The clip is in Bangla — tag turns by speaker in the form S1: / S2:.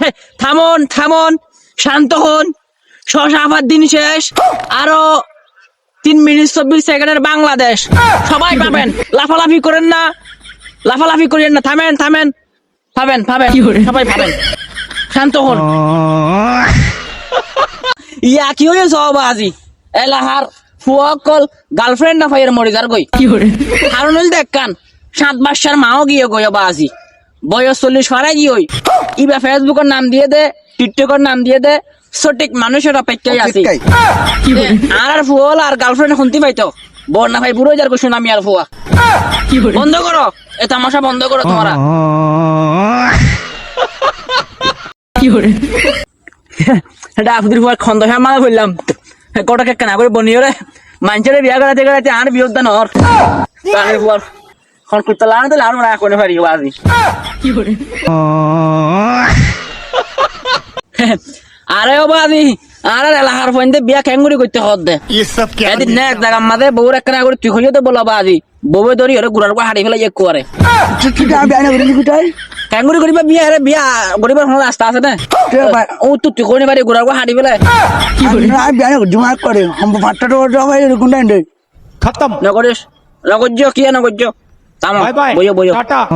S1: থামন থামন শান্ত হন। শশাফার দিন শেষ। আরও তিন মিনিট চব্বিশ সেকেন্ডের বাংলাদেশ। সবাই পাবেন লাফালাফি করেন না। লাফালাফি করেন না। থামেন থামেন। পাবেন পাবেন সবাই পাবেন শান্ত হন। ইয়া কি হয়ে সব আজি? এলাহার ফুয়াকল গার্লফ্রেন্ড না ফাইয়ের মরি যার গই কারণ হইল দেখ কান সাত বাসার মাও গিয়ে গই বা আজি? বয়স চল্লিশ ফারাই গিয়ে ওই। ইবা ফেসবুকের নাম দিয়ে দে টিকটকের নাম দিয়ে দে সঠিক মানুষের অপেক্ষায় আছি। আর আর ফুয়াল আর গার্লফ্রেন্ড শুনতে পাইতো। না ভাই বুড়ো যার কুসুন আমি আর ফুয়া। বন্ধ করো এ তামাশা বন্ধ করো তোমরা। এটা আপুদের ফুয়ার খন্দ হ্যাঁ মালা করলাম কটা কেক না করে বনিও রে মানুষের বিয়া করাতে করাতে আর বিয়োগ দান হর ফুয়ার এখন কুত্তা লাগে তো লাগানো না এখন পারি বাজি আরে ও বাজি আরে লাহার ফোন বিয়া ক্যাঙ্গুরি করতে হদ দে এদিন না এক জায়গা মাঝে বউর একটা করে তুই হইয়ে তো বলো বাজি বউ ধরি হরে গুড়ার উপর হারিয়ে ফেলে করে ক্যাঙ্গুরি করিবা বিয়া আরে বিয়া করিবার কোনো রাস্তা আছে না ও তো তুই করে পারি গুড়ার উপর কি বলি
S2: না বিয়া জমা করে হম ফাটটা তো জমা এরকম
S3: খতম
S1: নগরিস নগর্য কি tamam.
S3: Bye bye.
S1: Boyo boyo.
S3: Tata.